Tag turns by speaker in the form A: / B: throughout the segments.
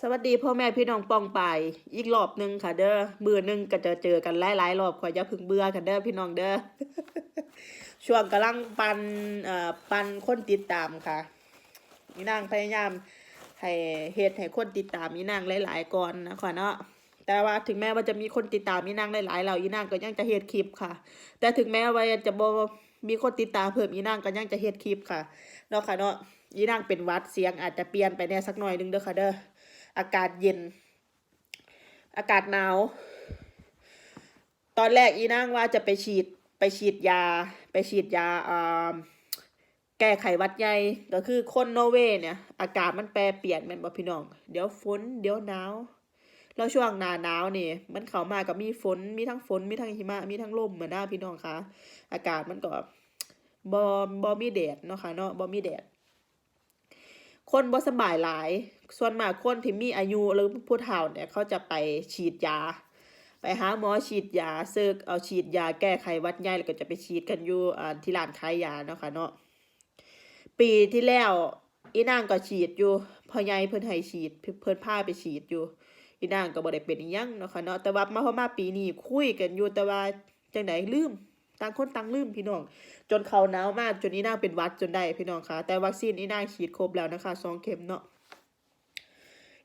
A: สวัสดีพ่อแม่พี่น้องปองไปอีกรอบหนึ่งค่ะ เด้อมือหนึ่งก็จะเจอกันหลายๆรอบขออย่าพึ่งเบื่อกันเด้อพี่น้องเด้อช่วงกำลังปันเอ่อปันคนติดตามค่ะนี่นางพยายามให้เฮ็ดให้คนติดตามนี่นางหลาย ๆก่อนนะค่ะเนาะแต่ว่าถึงแม้ว่าจะมีคนติดตามนี่นางหลายๆแล้วอีนางก็ยังจะเฮ็ดคลิปค่ะ แต่ถึงแม้ว่าจะบ่มีคนติดตามเพิ่มอีนางก็ยังจะเฮ็ดคลิปค่ะเนาะค่ะเนาะอีนางเป็นวัดเสียงอาจจะเปลี่ยนไปแน่สักหน่อยหนึงเด้อค่ะเด้อ อากาศเย็น อากาศหนาว ตอนแรกอีนางว่าจะไปฉีดไปฉีดยา ไปฉีดยาอ่าแก้ไขวัดใหญ่ก็คือคนนอร์เวย์เนี่ย อากาศมันแปรเปลี่ยนม่นบ่พี่น้อง เดี๋ยวฝนเดี๋ยวหนาวแล้วช่วงหน้าหนาวนี่ มันเข้ามากับมีฝนมีทั้งฝนมีทั้งหิมะมีทั้งลมเหมือนหน้าพี่น้องคะอากาศมันก็บ่บ่มีแดดเนาะค่ะเนาะบ่มีแดดคนบ่สบายหลาย ส่วนมากคนที่มีอายุหรือผู้เฒ่าเนี่ยเขาจะไปฉีดยา ไปหาหมอฉีดยาเซิกเอาฉีดยาแก้ไขวัดใหญ่แล้วก็จะไปฉีดกันอยู่ที่ร้านขายยาเนาะค่ะเนาะปีที่แล้วอีนางก็ฉีดอยู่พ่อใหญ่เพิ่นให้ฉีดเพิ่นพาไปฉีดอยู่อีนางก็บ่ได้เป็นยังเนาะค่ะเนาะแต่ว่ามาพอมาปีนี้คุยกันอยู่แต่ว่าจังไดลืมต่างคนต่างลืมพี่น้อง จนเขาหนาวมากจนอีนางเป็นวัดจนได้พี่น้องคะแต่วัคซีนอีนางฉีดครบแล้วนะคะสองเข็มเนาะ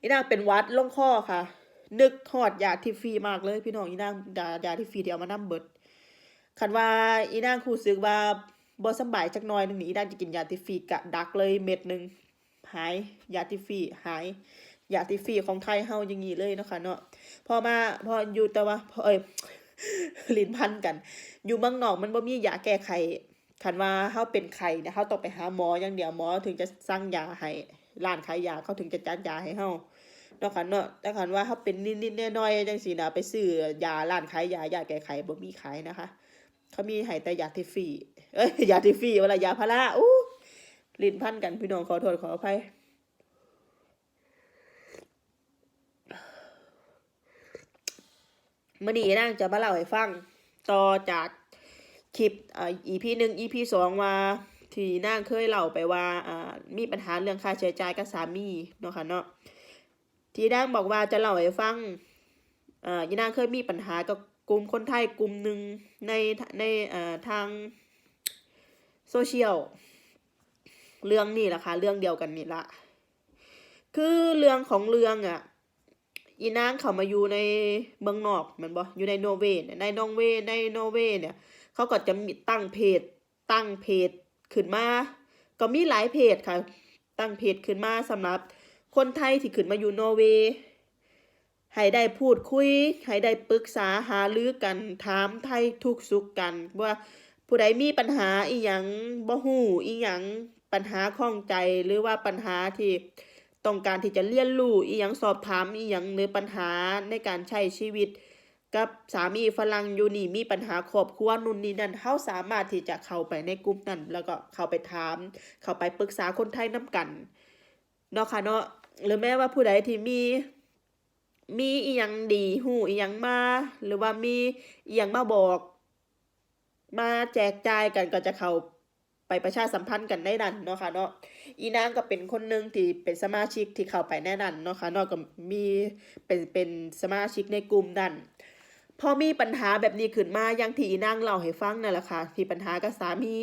A: อีนางเป็นวัดลงคอค่ะ นึกทอดยาที่ฟรีมากเลย พี่น้องอีนางยายาที่ฟรีที่เอามานํเบิดคันว่าอีนางรู้สึกว่าบ่สบายจักหน่อยหนึงนี่อีนางจะกินยาที่ฟรีกะดักเลยเม็ดหนึงหายยาที่ฟรีหายยาที่ฟรีของไทยเฮาอย่างงี้เลยเนาะค่ะเนาะพอมาพออยู่แต่ว่าพอเอ้ยลิ้นพันกัน อยู่เมืองนอกมันบ่มียาแก้ไขคันว่าเฮาเป็นไข้เนี่ยเฮาต้องไปหาหมออย่างเดียวหมอถึงจะสั่งยาให้ ร้านขายยาเขาถึงจะจัดยาให้เฮาเนาะค่ะเนาะแต่คันว่าเฮาเป็นนิดๆน้อยๆจังซี่นะไปซื้อยาร้านขายยายาแก้ไขบ่มีขายนะคะ เขามีให้แต่ยาที่ฟรีเอ้ยยาที่ฟรีเวลายาพาราอู้ลิ้นพันกันพี่น้องขอโทษขออภัยมื่อนี้นางจะมาเล่าให้ฟังต่อจากคลิปอ่า EP หนึ่ง EP สองว่า ที่นางเคยเล่าไปว่าอ่ามีปัญหาเรื่องค่าใช้จ่ายกับสามีเนาะค่ะเนาะที่นางบอกว่าจะเล่าให้ฟังอ่ายีนางเคยมีปัญหากับกลุ่มคนไทยกลุ่มหนึ่งในในอ่าทางโซเชียลเรื่องนี้แหละค่ะเรื่องเดียวกันนี่ละคือเรื่องของเรื่องอะอีนางเขามาอยู่ในเมืองนอกมันบ่อยู่ในนอร์เวย์ในนอร์เวย์ในนอร์เวย์เนี่ยเขาก็จะมีตั้งเพจตั้งเพจ ขึ้นมา ก็มีหลายเพจค่ะ ตั้งเพจขึ้นมาสำหรับคนไทยที่ขึ้นมาอยู่นอร์เวย์ให้ได้พูดคุยให้ได้ปรึกษาหารือกันถามไทยทุกสุขกัน ว่าผู้ใดมีปัญหาอีหยังบ่ฮู้อีหยังปัญหาข้องใจหรือว่าปัญหาที่ต้องการที่จะเรียนรู้อีหยังสอบถามอีหยังหรือปัญหาในการใช้ชีวิต กับสามีฝรั่งอยู่นี่มีปัญหาครอบครัวนู่นนี่นั่นเฮาสามารถที่จะเข้าไปในกลุ่มนั้น แล้วก็เข้าไปถาม เข้าไปปรึกษาคนไทยนํกันเนาะค่ะเนาะหรือแม้ว่าผู้ใดที่มี มีอีหยังดีฮู้อีหยังมา หรือว่ามีอีหยังมาบอก มาแจกจ่ายกันก็จะเข้าไปประชาสัมพันธ์กันได้นั่นเนาะค่ะเนาะอีนางก็เป็นคนหนึ่งที่เป็นสมาชิกที่เข้าไปแน่นั่นเนาะค่ะเนาะก็มีเป็นเป็นสมาชิกในกลุ่มนั้น พอมีปัญหาแบบนี้ขึ้นมาอย่างที่อีนางเล่าให้ฟังนั่นแหละค่ะที่ปัญหากับสามี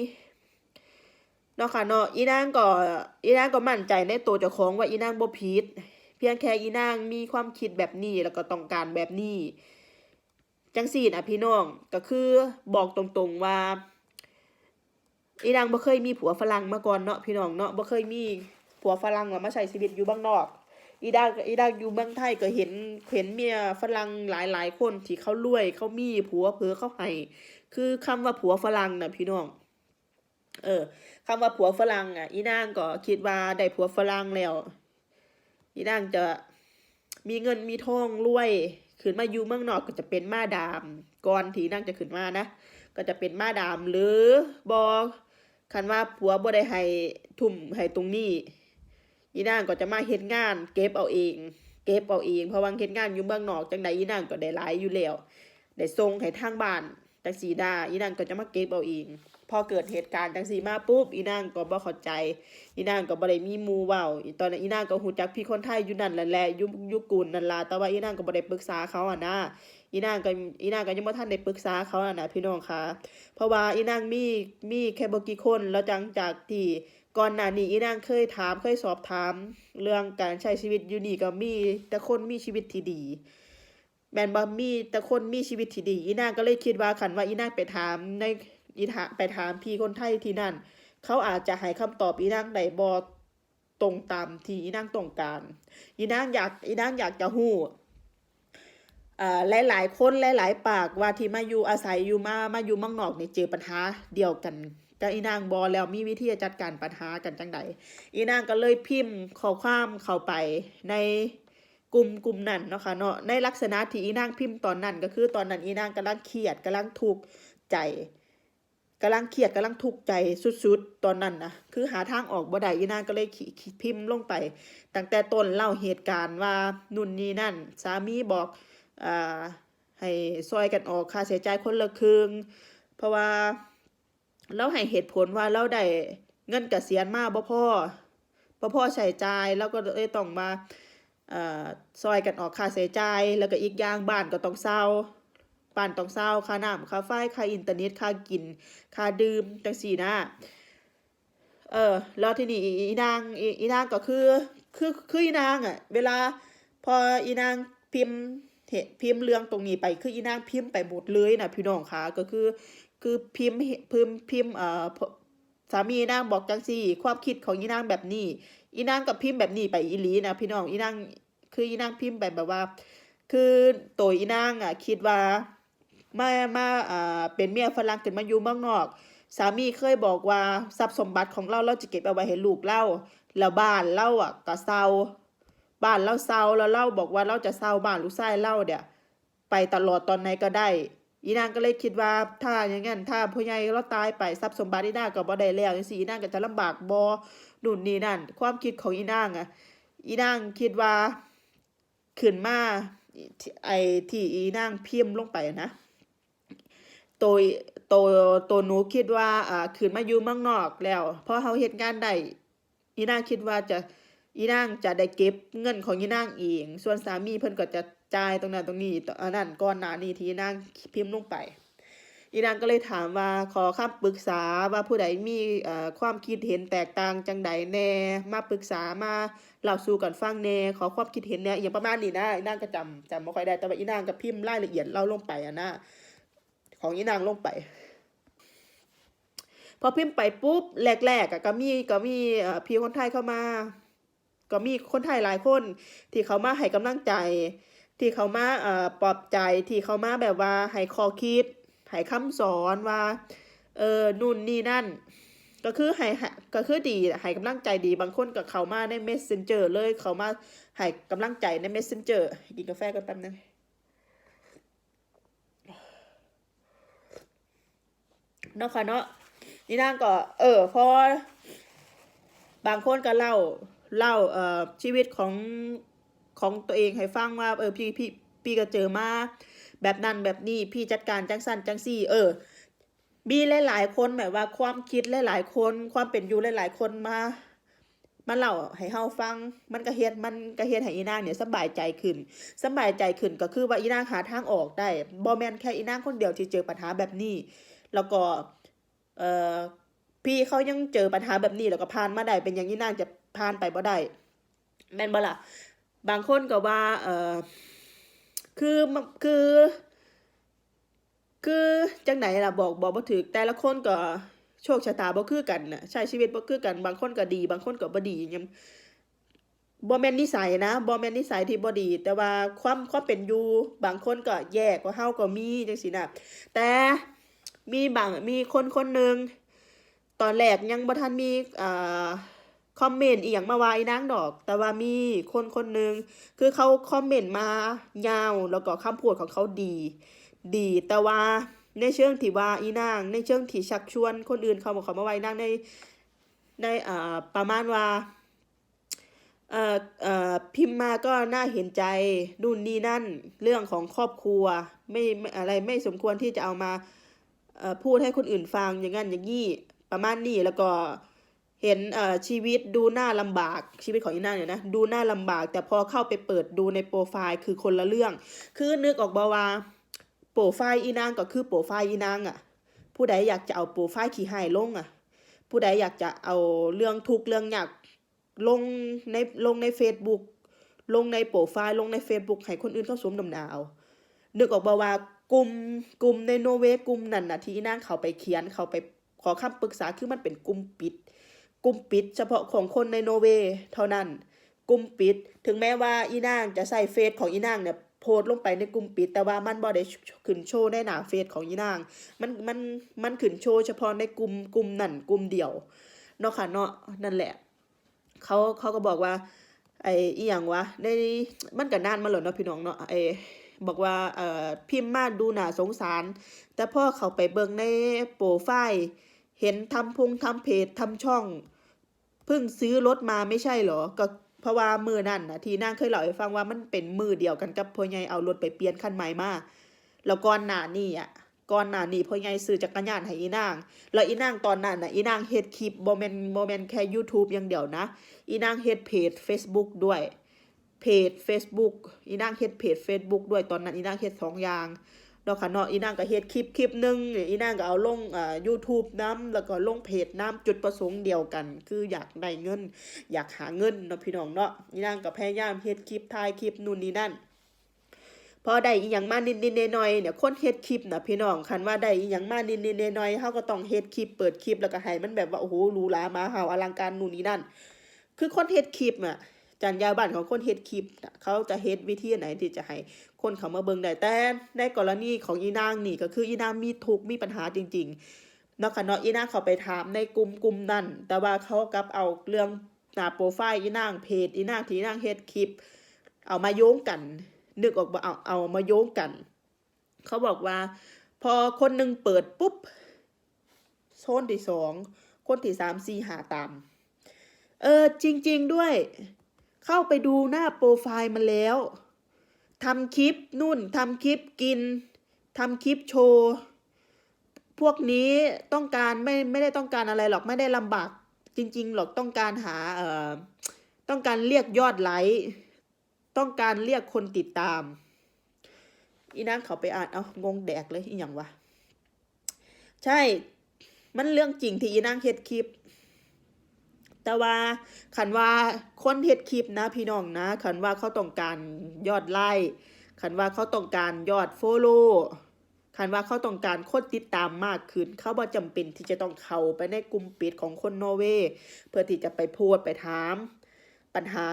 A: เนาะค่ะเนาะอีนางก็อีนางก็มั่นใจในตัวเจ้าของว่าอีนางบ่ผิดเพียงแค่อีนางมีความคิดแบบนี้แล้วก็ต้องการแบบนี้จังซี่นะพี่น้องก็คือบอกตรงๆว่าอีนางบ่เคยมีผัวฝรั่งมาก่อนเนาะพี่น้องเนาะบ่เคยมีผัวฝรั่งมาใช้ชีวิตอยู่บ้างนอก อีดางอีดางอยู่เมืองไทยก็เห็นเห็นเมียฝรั่งหลายๆคนที่เขารวยเขามีผัวเผอเขาให้คือคำว่าผัวฝรั่งน่ะพี่น้อง เออคำว่าผัวฝรั่งอะ อีนางก็คิดว่าได้ผัวฝรั่งแล้ว อีนางจะมีเงินมีทองรวยขึ้นมาอยู่เมืองนอกก็จะเป็นมาดามก่อนที่นางจะขึ้นมานะก็จะเป็นมาดามหรือบอคันว่าผัวบ่ได้ให้ทุ่มให้ตรงนี้ อีนางก็จะมาเฮ็ดงาน เก็บเอาเอง เก็บเอาเองเพราะว่าเฮ็ดงานอยู่เมืองนอกจังใดอีนางก็ได้หลายอยู่แล้วได้ส่งให้ทางบ้านจังสีดาอีนางก็จะมาเก็บเอาเองพอเกิดเหตุการณ์จังซี่มาปุ๊บอีนางก็บ่เข้าใจ อีนางก็บ่ได้มีมูเว้าตอนนั้นอีนางก็ฮู้จักพี่คนไทยอยู่นั่นแหละแหละอยู่อยู่กุนนั่นล่ะแต่ว่าอีนางก็บ่ได้ปรึกษาเขาอะนะอีนางก็อีนางก็ยังบ่ทันได้ปรึกษาเขาอะนะพี่น้องค่ะ เพราะว่าอีนางมีมีแค่บ่กี่คนแล้วจังจากที่ ก่อนหน้านี้อีนางเคยถามเคยสอบถาม เรื่องการใช้ชีวิตอยู่นี่ก็มี แต่คนมีชีวิตที่ดี แมนบ่มีแต่คนมีชีวิตที่ดี อีนางก็เลยคิดว่าคันว่าอีนางไปถามในอีถาไปถามพี่คนไทยที่นั่น เขาอาจจะให้คำตอบอีนางได้บ่ตรงตามที่อีนางต้องการ อีนางอยากอีนางอยากจะฮู้อ่าหลายคนหลายๆปากว่าที่มาอยู่อาศัยอยู่มามาอยู่มืองนอกนี่เจอปัญหาเดียวกัน กับอีนางบ่แล้วมีวิธีจัดการปัญหากันจังใดอีนางก็เลยพิมพ์ข้อความเข้าไปในกลุ่มกลุ่มนั้นเนาะค่ะเนาะในลักษณะที่อีนางพิมพ์ตอนนั้นก็คือตอนนั้นอีนางกำลังเครียดกำลังทุกข์ใจกำลังเครียดกำลังทุกข์ใจสุดๆ ตอนนั้นนะคือหาทางออกบ่ได้อีนางก็เลยขี่พิมพ์ลงไป ตั้งแต่ต้นเล่าเหตุการณ์ว่านุ่นนี่นั่น สามีบอกอ่าให้ซอยกันออกค่าใช้จ่ายคนละครึ่งเพราะว่า เราให้เหตุผลว่าเราได้เงินเกษียณมาบ่พอบ่พ่อใช้จ่ายแล้วก็เลยต้องมาอ่อซอยกันออกค่าใช้จ่ายแล้วก็อีกอย่างบ้านก็ต้องเซาบ้านต้องเซาค่าน้ำค่าไฟค่าอินเทอร์เน็ตค่ากินค่าดื่มจังซี่นะเออแล้วทีนี้อีนางอีอีนางก็คือคือคืออีนางอะ เวลาพออีนางพิมพ์เพิมพ์เรื่องตรงนี้ไป คืออีนางพิมพ์ไปหมดเลยนะพี่น้องคะก็คือ คือพิมพ์พิมพ์พิมพ์เอ่อสามีอีนางบอกจังซี่ ความคิดของอีนางแบบนี้อีนางกับพิมพ์แบบนี้ไปอีลีนะพี่น้องอีนางคืออีนางพิมพ์ไปแบบว่า คือตัวอีนางอะคิดว่ามามาอ่าเป็นเมียฝรั่งขึ้นมาอยู่เมืองนอก สามีเคยบอกว่าทรัพย์สมบัติของเราเราจะเก็บเอาไว้ให้ลูกเราแล้วบ้านเราอะก็เซาบ้านเราเซาแล้วเราบอกว่าเราจะเซาบ้านลูกชายเราเดี๋ยไปตลอดตอนไหนก็ได้ อีนางก็เลยคิดว่าถ้าอย่างงั้นถ้าพ่อใหญ่เราตายไปทรัพย์สมบัติอีนางก็บ่ได้แล้วจังซี่อีนางก็จะลำบากบ่นู่นนี่นั่น ความคิดของอีนางอะ อีนางคิดว่าขึ้นมาไอ้ที่อีนางพิมพ์ลงไปนะตัวตัวตัวหนูคิดว่าอ่าขึ้นมาอยู่เมืองนอกแล้วพอเฮาเฮ็ดงานได้อีนางคิดว่าจะ อีนางจะได้เก็บเงินของอีนางเอง ส่วนสามีเพิ่นก็จะจ่ายตรงนั้นตรงนี้อันนั้นก่อนหน้านี้ที่อีนางพิมพ์ลงไป อีนางก็เลยถามว่าขอคำปรึกษาว่าผู้ใดมีความคิดเห็นแตกต่างจังใดแน่มาปรึกษามาเล่าสู่กันฟังแน่ขอความคิดเห็นแน่อย่างประมาณนี้นะอีนางก็จำจำบ่ค่อยได้แต่ว่าอีนางก็พิมพ์รายละเอียดเล่าลงไปอะนะของอีนางลงไปพอพิมพ์ไปปุ๊บแรกๆก็มีก็มีเอ่อพี่คนไทยเข้ามา ก็มีคนไทยหลายคน ที่เขามาให้กำลังใจ ที่เขามาเอ่อปลอบใจที่เขามาแบบว่าให้ข้อคิดให้คำสอนว่าเออนู่นนี่นั่น ก็คือให้ก็คือดีให้กำลังใจดีบางคนก็เขามาใน Messenger เลยเขามาให้กำลังใจใน Messenger กินกาแฟกันแป๊บนึงเนาะค่ะเนาะนี่นางก็ เออพอบางคนก็เล่า เล่าเอ่อชีวิตของของตัวเองให้ฟังว่าเออพี่พี่พี่ก็เจอมาแบบนั้นแบบนี้พี่จัดการจังสันจังซี่ เออมีหลายๆคนแบบว่าความคิดหลายๆคน ความเป็นอยู่หลายๆคนมามาเล่าให้เฮาฟัง มันก็เฮ็ดมันก็เฮ็ดให้อีนางเนี่ยสบายใจขึ้นสบายใจขึ้นก็คือว่าอีนางหาทางออกได้บ่แม่นแค่อีนางคนเดียวที่เจอปัญหาแบบนี้ แล้วก็เอ่อพี่เขายังเจอปัญหาแบบนี้แล้วก็ผ่านมาได้เป็นอย่างอีนางจะ ผ่านไปบ่ได้แม่นบ่ล่ะบางคนก็ว่าเออคือคือ คือจังไหนล่ะบอกบอกบ่ถูกแต่ละคนก็โชคชะตาบ่คือกันน่ะใช้ชีวิตบ่คือกันบางคนก็ดี บางคนก็บ่ดียังบ่แม่นนิสัยนะบ่แม่นนิสัยที่บ่ดี แต่ว่าความความเป็นอยู่บางคนก็แย่กว่าเฮาก็มีจังซี่นะแต่มีบางมีคนคนหนึงตอนแรกยังบ่ทันมีอ่า คอมเมนต์อีหยังมาว่าอีนางดอก แต่ว่ามีคนคนหนึ่งคือเขาคอมเมนต์มายาวแล้วก็คำพูดของเขาดี ดี แต่ว่าในเชิงที่ว่าอีนาง ในเชิงที่ชักชวนคนอื่นเขาบอกเขามาไว้นางในในอ่าประมาณว่าเอ่อเอ่อพิมพ์มาก็น่าเห็นใจนู่นนี่นั่นเรื่องของครอบครัวไม่ไม่อะไรไม่สมควรที่จะเอามาเอ่อพูดให้คนอื่นฟังอย่างนั้นอย่างนี้ประมาณนี้แล้วก็ เห็นชีวิตดูน่าลำบากชีวิตของอีนางเนี่ยนะดูน่าลำบาก แต่พอเข้าไปเปิดดูในโปรไฟล์คือคนละเรื่อง คือนึกออกบ่ว่าโปรไฟล์อีนางก็คือโปรไฟล์อีนางอะ ผู้ใดอยากจะเอาโปรไฟล์ขี้หายลงอะ ผู้ใดอยากจะเอาเรื่องทุกเรื่องยากลงในลงใน Facebook ลงในโปรไฟล์ลงใน Facebook ให้คนอื่นเข้าสวมดำหนาวนึกออกบ่ว่ากลุ่มกลุ่มในโนเวกลุ่มนั้นนะที่อีนางเขาไปเขียนเขาไปขอคำปรึกษาคือมันเป็นกลุ่มปิด กลุ่มปิดเฉพาะของคนในโนเวย์เท่านั้น กลุ่มปิด ถึงแม้ว่าอีนางจะใส่เฟซของอีนางเนี่ยโพสลงไปในกลุ่มปิด แต่ว่ามันบ่ได้ขึ้นโชว์ในหน้าเฟซของอีนาง มันมันมันขึ้นโชว์เฉพาะในกลุ่มกลุ่มนั่นกลุ่มเดียวเนาะค่ะเนาะนั่นแหละเขาเขาก็บอกว่าไอ้อีหยังวะในมันก็นานมาแล้วเนาะพี่น้องเนาะไอ้บอกว่าเอ่อพิมพ์มาดูหน่าสงสาร แต่พอเขาไปเบิ่งในโปรไฟล์ เห็นทำพงทำเพจทำช่อง เพิ่งซื้อรถมาไม่ใช่เหรอ ก็เพราะว่ามือนั่นนะที่นางเคยเล่าให้ฟังว่ามันเป็นมือเดียวกันกับพ่อใหญ่เอารถไปเปลี่ยนคันใหม่มาแล้วก่อนหน้านี้อะก่อนหน้านี้พ่อใหญ่ซื้อจักรยานให้อีนาง แล้วอีนางตอนนั้นน่ะอีนางเฮ็ดคลิปบ่แม่นบ่แม่นแค่ YouTube อย่างเดียวนะ อีนางเฮ็ดเพจ Facebook ด้วย เพจ Facebook อีนางเฮ็ดเพจ Facebook ด้วยตอนนั้นอีนางเฮ็ดสองอย่าง เนาะค่ะเนาะอีนางก็เฮ็ดคลิปคลิปหนึงอีนางก็เอาลงอ่า YouTube นํแล้วก็ลงเพจนํจุดประสงค์เดียวกัน คืออยากได้เงิน อยากหาเงินเนาะพี่น้องเนาะอีนางก็พยายามเฮ็ดคลิปถ่ายคลิปนู่นนี่นั่นพอได้อีหยังมานิดๆหน่อยๆเนี่ยคนเฮ็ดคลิปน่ะพี่น้องคันว่าได้อีหยังมานิดๆหน่อยๆเฮาก็ต้องเฮ็ดคลิปเปิดคลิปแล้วก็ให้มันแบบว่าโอ้โหหรูหรามาเหาอลังการนู่นนี่นั่น คือคนเฮ็ดคลิปอะ จัญญาบันของคนเฮ็ดคลิปนะเขาจะเฮ็ดวิธีไหนที่จะให้คนเขามาเบิ่งได้แต่ในกรณีของอีนางนี่ก็คืออีนางมีทุกมีปัญหาจริงๆเนาะค่ะเนาะอีนางเขาไปถามในกลุ่มกลุ่มนั้นแต่ว่าเขากลับเอาเรื่องหน้าโปรไฟล์อีนางเพจอีนางที่อีนางเฮ็ดคลิป เอามาโยงกัน นึกออกว่าเอาเอามาโยงกัน เขาบอกว่า พอคนหนึ่งเปิดปุ๊บโซนที่สองคนที่สามสี่หาตามเออจริง ๆด้วย เข้าไปดูหน้าโปรไฟล์มันแล้วทำคลิปนู่นทำคลิปกินทำคลิปโชว์พวกนี้ต้องการไม่ไม่ได้ต้องการอะไรหรอกไม่ได้ลำบากจริง ๆ หรอกต้องการหาเอ่อต้องการเรียกยอดไลค์ต้องการเรียกคนติดตาม อีนางเขาไปอ่านเอางงแดกเลยอีหยังวะ ใช่ มันเรื่องจริงที่อีนางเฮ็ดคลิป แต่ว่าคันว่าคนเฮ็ดคลิปนะพี่น้องนะคันว่าเขาต้องการยอดไลค์คันว่าเขาต้องการยอดโฟโล่คันว่าเขาต้องการคนติดตามมากขึ้น เขาบ่จำเป็นที่จะต้องเข้าไปในกลุ่มปิดของคนนอร์เวย์เพื่อที่จะไปพสต์ไปถาม ปัญหา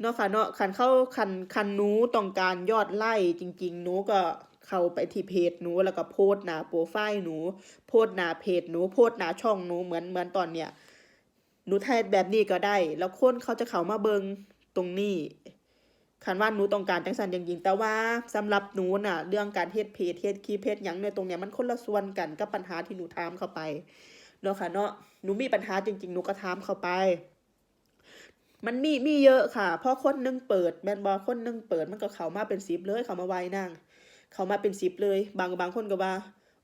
A: เนาะค่ะเนาะคันเข้าคันคันหนูต้องการยอดไล่จริง ๆ หนูก็เข้าไปที่เพจหนูแล้วก็โพสหน้าโปรไฟล์หนู โพสหน้าเพจหนูโพสหน้าช่องหนูเหมือนเหมือนตอนเนี้ย หนูทายแบบนี้ก็ได้ แล้วคนเขาจะเข้ามาเบิงตรงนี้คันว่าหนูต้องการจังสันจริงๆแต่ว่าสำหรับหนูน่ะ เรื่องการเฮ็ดเพจเฮ็ดคลิปเฮ็ดหยังเนี่ยตรงเนี้ยมันคนละส่วนกันกับปัญหาที่หนูถามเข้าไปเนาะค่ะเนาะหนูมีปัญหาจริง ๆ หนูก็ถามเข้าไป มันมีมีเยอะค่ะ เพราะคนนึงเปิดแมนบอคนนึงเปิดมันก็เข้ามาเป็นสิบเลยเข้ามาไว้นั่งเข้ามาเป็นสิบเลย บางบางคนก็ว่า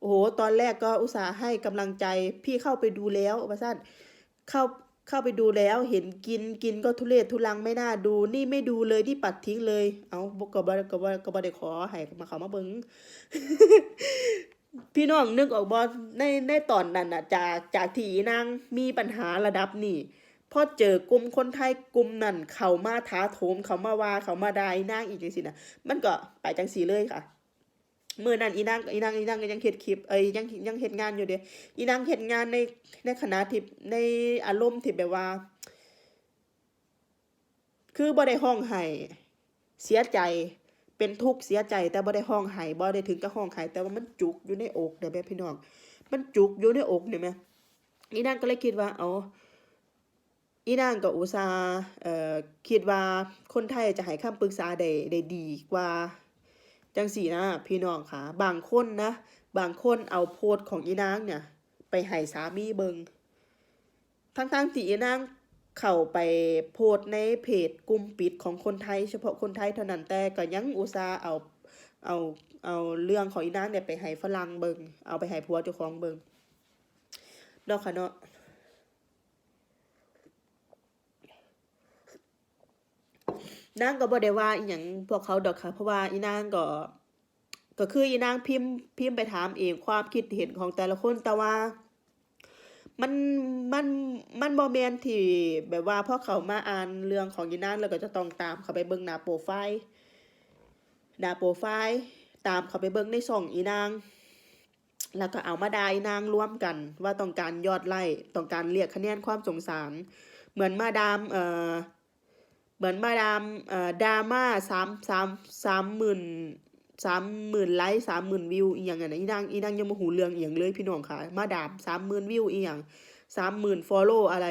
A: โอ้โหตอนแรกก็อุตส่าห์ให้กำลังใจพี่เข้าไปดูแล้วว่าซั่นเข้า เข้าไปดูแล้วเห็นกินกินก็ทุเรศทุลังไม่น่าดูนี่ไม่ดูเลยนี่ปัดทิ้งเลย เอาบกบกบกบได้ขอให้มาเขามาเบิงพี่น้องนึกออกบ่ในในตอนนั้นน่ะ จากจากที่นางมีปัญหาระดับนี้พอเจอกลุ่มคนไทยกลุ่มนั้นเขามาท้าโถมเขามาว่าเขามาได่าอีนางอีกจังซี่นะมันก็ไปจังซี่เลยค่ะ เมื่อนั้นอีนางอีนางอีนางก็ยังเฮ็ดคลิปเอ้ยยังยังเฮ็ดงานอยู่เด้อีนางเฮ็ดงานในในคณะที่ในอารมณ์ที่แบบว่า คือบ่ได้ห้องไห้เสียใจเป็นทุกข์เสียใจแต่บ่ได้ห้องไห้บ่ได้ถึงกับห้องไห้แต่ว่ามันจุกอยู่ในอกเด้อแม่พี่น้องมันจุกอยู่ในอกเนี่แม่อีนางก็เลยคิดว่าเอาอีนางก็อุตส่าห์เอ่อคิดว่าคนไทยจะให้คำปรึกษาได้ได้ดีกว่า จังสี่นะพี่น้องค่ะ บางคนนะ บางคนเอาโพสของอีนางเนี่ย ไปให้สามีเบิงทั้งๆที่อีนางเข้าไปโพสในเพจกลุ่มปิดของคนไทย เฉพาะคนไทยเท่านั้นแต่ก็ยังอุตส่าห์เอาเอาเอาเรื่องของอีนางเนี่ยไปให้ฝรั่งเบิงเอาไปให้ผัวเจ้าของเบิงเนาะค่ะเนาะ นางก็บ่ได้ว่าอีหยังพวกเขาดอกค่ะ เพราะว่าอีนางก็ ก็คืออีนางพิมพ์พิมพ์ไปถามเองความคิดเห็นของแต่ละคนแต่ว่ามันมันมันบ่แมนที่แบบว่าพอเขามาอ่านเรื่องของอีนางแล้วก็จะต้องตามเขาไปเบิ่งหน้าโปรไฟล์หน้าโปรไฟล์ ตามเขาไปเบิ่งในช่องอีนาง แล้วก็เอามาดาอีนางร่วมกัน ว่าต้องการยอดไลค์ต้องการเรียกคะแนนความสงสาร เหมือนมาดามเอ่อ มือนมาดามดราม่าสามสามสามหมื่นสามหมื่นไลค์สามหมื่นวิวอีหยังไงนะอีนางอีนางยังมาหูเรื่องอีหยังเลยพี่น้องค่ะ มาดามสามหมื่นวิวอีหยังสามหมื่นฟอลโล่อะไร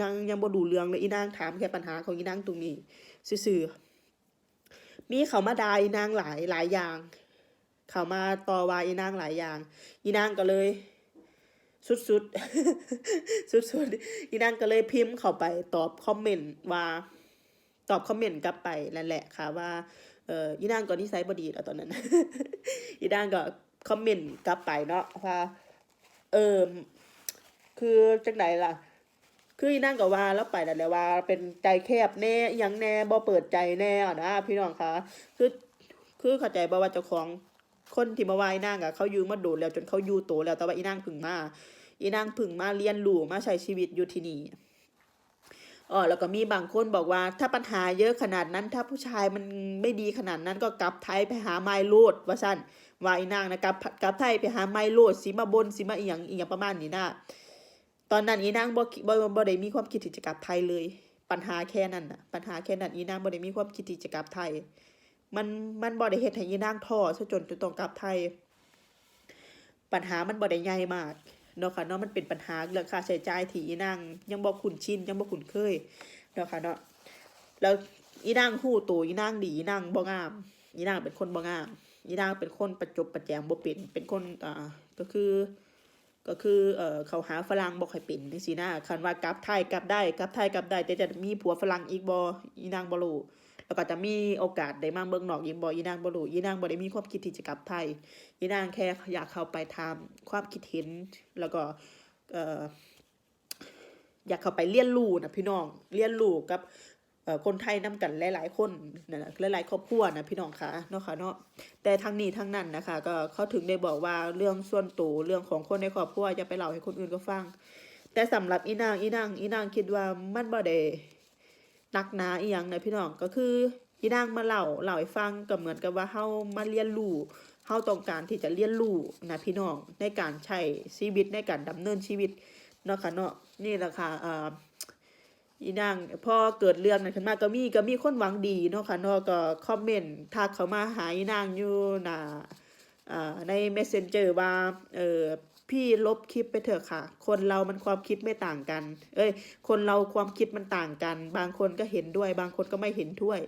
A: นางยังบ่ดูเรื่องเลยอีนางถามแค่ปัญหาของอีนางตรงนี้ซื่อๆมีเขามาดาอีนางหลายหลายอย่าง เขามาต่อว่าอีนางหลายอย่าง อีนางก็เลยสุดๆ สุดๆ อีนางก็เลยพิมพ์เข้าไปตอบคอมเมนต์ว่า ตอบคอมเมนต์กลับไปนั่นแหละค่ะว่าเอออีนางก็นิสัยบดีแล้วตอนนั้นอีนางก็คอมเมนต์กลับไปเนาะว่าเออคือจังไหนล่ะ คืออีนางก็ว่าแล้วไปนั่นแหละว่า เป็นใจแคบแน่ยังแน่บ่เปิดใจแน่นะพี่น้องคะคือคือเข้าใจบ่ว่าเจ้าของคนที่มาว่าอีนางอะเขาอยู่มาโดนแล้วจนเขาอยู่โตแล้วแต่ว่าอีนางพึ่งมาอีนางพึ่งมาเรียนรู้มาใช้ชีวิตอยู่ที่นี่ อ๋อแล้วก็มีบางคนบอกว่า ถ้าปัญหาเยอะขนาดนั้น ถ้าผู้ชายมันไม่ดีขนาดนั้นก็กลับไทยไปหาไมโลดว่าซั่นว่าอีนางนะกลับกลับไทยไปหาไมโลดสิมาบนสิมาอีหยังอีหยังประมาณนี้นะตอนนั้นอีนางบ่บ่บ่ได้มีความคิดที่จะกลับไทยเลย ปัญหาแค่นั้นนะปัญหาแค่นั้นอีนางบ่ได้มีความคิดที่จะกลับไทย มันมันบ่ได้เฮ็ดให้อีนางท้อซะจนจะต้องกลับไทย ปัญหามันบ่ได้ใหญ่มาก เนาะค่ะเนาะมันเป็นปัญหาเรื่องค่าใช้จ่ายที่อีนางยังบ่คุ้นชินยังบ่คุ้นเคยเนาะค่ะเนาะแล้วอีนางฮู้ตัวอีนางดีอีนางบ่งามอีนางเป็นคนบ่งามอีนางเป็นคนประจบประแจงบ่เป็นเป็นคนอ่าก็คือก็คือเอ่อเขาหาฝรั่งบ่ค่อยเป็นจังซี่นะคันว่ากลับไทยกลับได้กลับไทยกลับได้ แต่จะมีผัวฝรั่งอีกบ่อีนางบ่รู้ แล้วก็จะมีโอกาสได้มาเมืองนอกอีกบ่อีนางบ่รู้อีนางบ่ได้มีความคิดที่จะกลับไทยอีนางแค่อยากเข้าไปทำความคิดเห็นแล้วก็เอ่ออยากเข้าไปเรียนรู้นะพี่น้องเรียนรู้กับเอ่อคนไทยนํกันหลาย ๆ คนนั่นน่ะหลาย ๆ ครอบครัวนะพี่น้องคะเนาะค่ะเนาะแต่ทั้งนี้ทั้งนั้นนะคะ ก็เขาถึงได้บอกว่าเรื่องส่วนตัวเรื่องของคนในครอบครัวอย่าไปเล่าให้คนอื่นก็ฟัง แต่สำหรับอีนางอีนางอีนางคิดว่ามันบ่ได้ นักหนาอีหยังนะพี่น้องก็คืออีนางมาเล่าเล่าให้ฟังก็เหมือนกับว่าเฮามาเรียนรู้เฮาต้องการที่จะเรียนรู้นะพี่น้องในการใช้ชีวิตในการดำเนินชีวิตเนาะค่ะเนาะนี่แหละค่ะอ่าอีนางพอเกิดเรื่องนั้นขึ้นมาก็มีก็มีคนหวังดีเนาะค่ะเนาะก็คอมเมนต์ทักเข้ามาหาอีนางอยู่น้าอ่าใน Messenger ว่าเออ พี่ลบคลิปไปเถอะค่ะ คนเรามันความคิดไม่ต่างกัน เอ้ย คนเราความคิดมันต่างกัน บางคนก็เห็นด้วย บางคนก็ไม่เห็นด้วย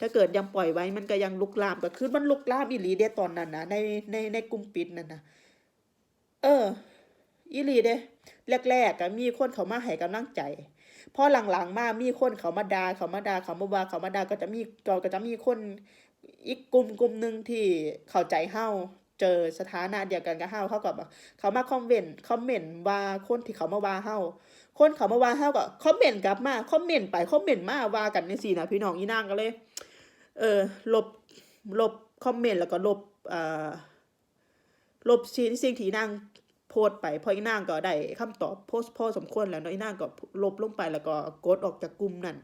A: ถ้าเกิดยังปล่อยไว้มันก็ยังลุกลามก็คือมันลุกลามอีหลีเด้ตอนนั้นนะในในในกลุ่มปิดนั่นนะเออ อีหลีเด้แรกๆก็มีคนเขามาให้กำลังใจพอหลังๆ มามีคนเขามาดาเขามาดาเขามาว่าเขามาดาก็จะมีก็จะมีคนอีกกลุ่มกลุ่มหนึ่งที่เข้าใจเฮา เจอสถานะเดียวกันกับเฮาเขาก็แบบเขามาคอมเมนต์คอมเมนต์ว่าคนที่เขามาว่าเฮาคนเขามาว่าเฮาก็คอมเมนต์กลับมาคอมเมนต์ไปคอมเมนต์มาว่ากันจังซี่นะพี่น้องอีนางก็เลย เออลบลบคอมเมนต์แล้วก็ลบอ่าลบสิ่งสิ่งที่นางโพสไปพราะอีนางก็ได้คำตอบโพสพอสมควรแล้วเนาะอีนางก็ลบลงไปแล้วก็กดออกจากกลุ่มนั้น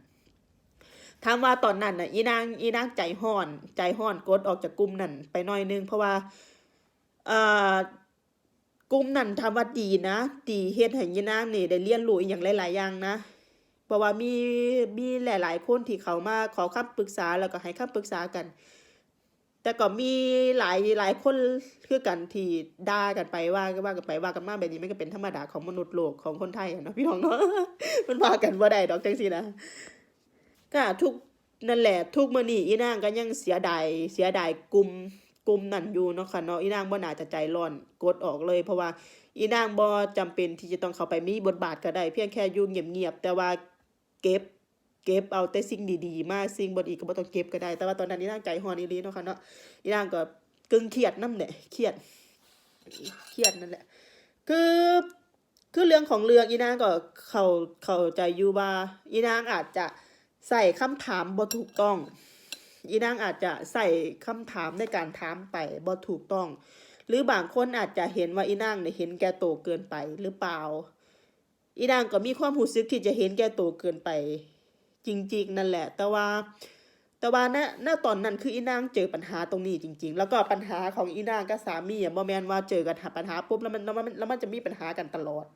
A: ถามว่าตอนนั้นน่ะอีนางอีนางใจห้อน ใจห้อนกดออกจากกลุ่มนั้นไปหน่อยนึงเพราะว่า กลุ่มนั้นทำว่าดีนะ ดีเฮ็ดให้อีนางนี่ได้เรียนรู้อย่างหลาย ๆ อย่างนะ เพราะว่ามีมีหลาย ๆ คนที่เขามาขอคำปรึกษาแล้วก็ให้คำปรึกษากัน แต่ก็มีหลายหลายคนคือกันที่ด่ากันไปว่ากันว่ากันไปว่ากันมาแบบนี้มันก็เป็นธรรมดาของมนุษย์โลกของคนไทยอะนะพี่น้องเนาะมันว่ากันบ่ได้ดอกจังซี่นะก็ทุกนั่นแหละทุกมื้อนี้อีนางก็ยังเสียดายเสียดายกลุ่ม กลุ่มนั้นอยู่เนาะค่ะเนาะอีนางบ่น่าจะใจร้อนกดออกเลย เพราะว่าอีนางบ่จำเป็นที่จะต้องเข้าไปมีบทบาทก็ได้ เพียงแค่อยู่เงียบๆแต่ว่าเก็บเก็บเอาแต่สิ่งดีๆ มาสิ่งบ่ดีก็บ่ต้องเก็บก็ได้ แต่ว่าตอนนั้นอีนางใจฮอนอีหลีเนาะค่ะเนาะอีนางก็กึ่งเครียดนั่นแหละเครียดเครียดนั่นแหละ คือคือเรื่องของเรื่องอีนางก็เข้าเข้าใจอยู่ว่าอีนางอาจจะใส่คำถามบ่ถูกต้อง อีนางอาจจะใส่คำถามในการถามไปบ่ถูกต้อง หรือบางคนอาจจะเห็นว่าอีนางเนี่ยเห็นแก่โตเกินไปหรือเปล่า อีนางก็มีความรู้สึกที่จะเห็นแก่โตเกินไป จริง ๆ นั่นแหละ แต่ว่า แต่ว่าณณตอนนั้นคืออีนางเจอปัญหาตรงนี้จริง ๆ แล้วก็ปัญหาของอีนางกับสามีอะบ่แมนว่าเจอกันปัญหาปุ๊บแล้วมันแล้วมันแล้วมันจะมีปัญหากันตลอด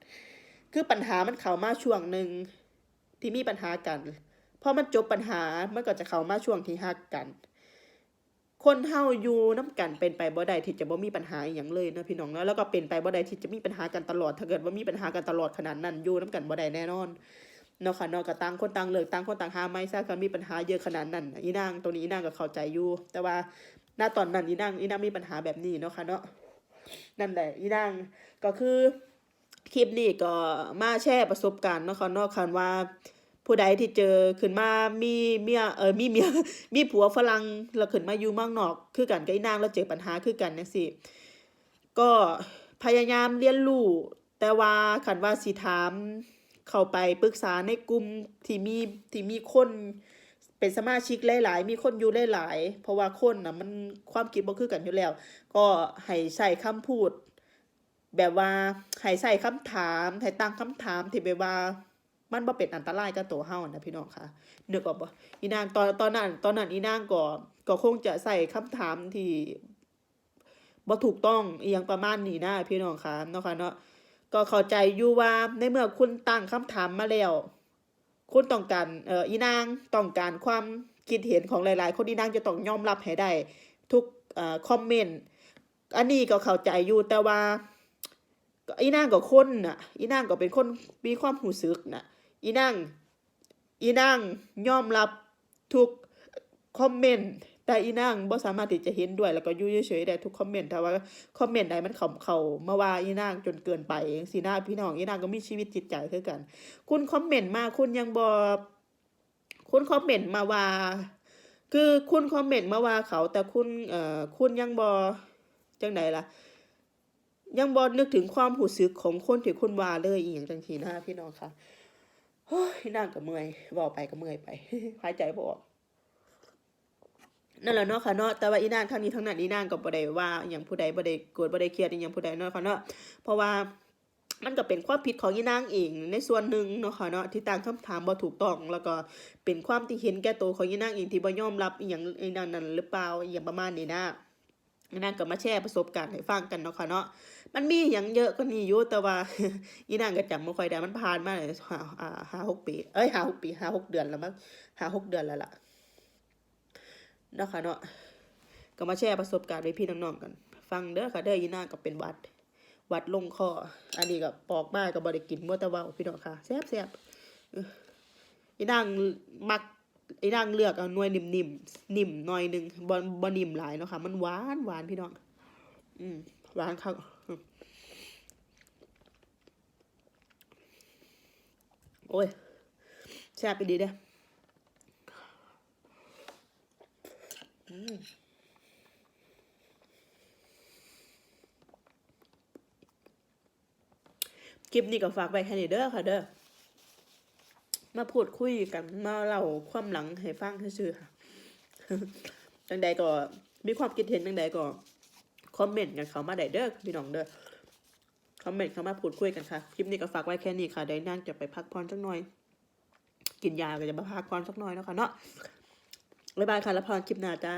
A: คือปัญหามันเข้ามาช่วงหนึ่งที่มีปัญหากัน พอมันจบปัญหามันก็จะเข้ามาช่วงที่ฮักกัน คนเฮาอยู่น้ำกันเป็นไปบ่ได้ที่จะบ่มีปัญหาอย่างเลยนะพี่น้องเนาะแล้วก็เป็นไปบ่ได้ที่จะมีปัญหากันตลอด ถ้าเกิดว่ามีปัญหากันตลอดขนาดนั้นอยู่น้ำกันบ่ได้แน่นอนเนาะค่ะเนาะก็ต่างคนต่างเลิกต่างคนต่างหาไม่ซะก็มีปัญหาเยอะขนาดนั้นอีนางตรงนี้อีนางก็เข้าใจอยู่ แต่ว่าณตอนนั้นอีนางอีนางมีปัญหาแบบนี้เนาะค่ะเนาะนั่นแหละอีนางก็คือคลิปนี้ก็มาแชร์ประสบการณ์เนาะค่ะเนาะคันว่า ผู้ใดที่เจอขึ้นมามีเมียเออมีเมียมีผัวฝรั่งแล้วขึ้นมาอยู่เมืองนอก คือกันกับอีนางแล้วเจอปัญหาคือกันจังซี่ก็พยายามเรียนรู้แต่ว่าคันว่าสิถามเข้าไปปรึกษาในกลุ่มที่มีที่มีคนเป็นสมาชิกหลาย ๆ มีคนอยู่หลาย ๆ เพราะว่าคนน่ะมันความคิดบ่คือกันอยู่แล้ว ก็ให้ใช้คำพูด แบบว่าให้ใส่คำถามให้ตั้งคำถามที่แบบว่า มันบ่เป็นอันตรายกับตัวเฮานะพี่น้องค่ะนึกออกบ่อีนางตอนตอนนั้นตอนนั้นอีนางก็ก็คงจะใส่คำถามที่บ่ถูกต้องอีหยังประมาณนี้นะพี่น้องค่ะเนาะค่ะเนาะก็เข้าใจอยู่ว่าในเมื่อคุณตั้งคำถามมาแล้ว คุณต้องการเอ่ออีนางต้องการความคิดเห็นของหลาย ๆ คนอีนางจะต้องยอมรับให้ได้ ทุกเอ่อคอมเมนต์อันนี้ก็เข้าใจอยู่แต่ว่าก็อีนางก็คนน่ะ อีนางก็เป็นคนมีความรู้สึกน่ะ อีนางอีนางยอมรับทุกคอมเมนต์แต่อีนางบ่สามารถที่จะเห็นด้วยแล้วก็อยู่เฉยๆได้ทุกคอมเมนต์ถ้าว่าคอมเมนต์ใดมันเขาเขามาว่าอีนางจนเกินไปจังซี่นะพี่น้องอีนางก็มีชีวิตจิตใจคือกัน คุณคอมเมนต์มาคุณยังบ่คุณคอมเมนต์มาว่า คือคุณคอมเมนต์มาว่าเขา แต่คุณเอ่อคุณยังบ่จังไดล่ะยังบอนึกถึงความหูสึกของคนที่คุณว่าเลยอีหยังจังทีนะพี่น้องค่ะ โอ้ยนั่งกับเมื่อยบอกไปกับเมื่อยไปหายใจบออกนั่นแหละเนาะค่ะเนาะแต่ว่าอีนางทั้งนี้ทั้งนั้นอีนางก็บ่ได้ว่าอย่างผู้ใดบ่ได้โกรธบ่ได้เครียดอย่างผู้ใดเนาะค่ะเนาะเพราะว่ามันก็เป็นความผิดของอีนางเองในส่วนหนึ่งเนาะค่ะเนาะที่ตั้งคำถามบ่ถูกต้อง แล้วก็เป็นความที่เห็นแก่ตัวของอีนางเองที่บ่ยอมรับอีหยังอีนั้นนั่นหรือเปล่าอหย่างประมาณนี้นะอีนางก็มาแชร์ประสบการณ์ให้ฟังกันเนาะค่ะเนาะ มันมีอย่างเยอะก็นี่อยู่แต่ว่าอีนางก็จำไม่ค่อยได้มันผ่านมาเลยหาอ่าห้าหกปี เอ้ยห้าหกปีห้าหกเดือนแล้วมั้งห้าหกเดือนแล้วล่ะเนาะค่ะเนาะก็มาแชร์ประสบการณ์ให้พี่น้องๆกัน ฟังเด้อค่ะเด้ออีนางก็เป็นวัด วัดลงคออันนี้ก็ปอกมาก็บ่ได้กินเมื่อต่ว่าพี่น้องค่ะแซ่บแซ่บอีนางมักอีนางเลือกเอาหน่วยนิ่มๆนิ่มหน่อยหนึงบ่บ่นิ่มหลายเนาะค่ะ มันหวานหวานพี่น้อง อืมหวานครับ โอ้ยแซ่บไปดีเด้ออืมคลิปนี้ก็ฝากไว้แค่นี้เด้อค่ะเด้อ มาพูดคุยกัน มาเล่าความหลังให้ฟังซื่อๆค่ะจังใดก็มีความคิดเห็นจังใดก็ คอมเมนต์กันเข้ามาได้เด้อพี่น้องเด้อคอมเมนต์เข้ามาพูดคุยกันค่ะ คลิปนี้ก็ฝากไว้แค่นี้ค่ะ ได้นั่งจะไปพักผ่อนสักหน่อย กินยาก็จะมาพักผ่อนสักหน่อยนะคะเนาะบ๊ายบายค่ะ แล้วพรคลิปหน้าจ้า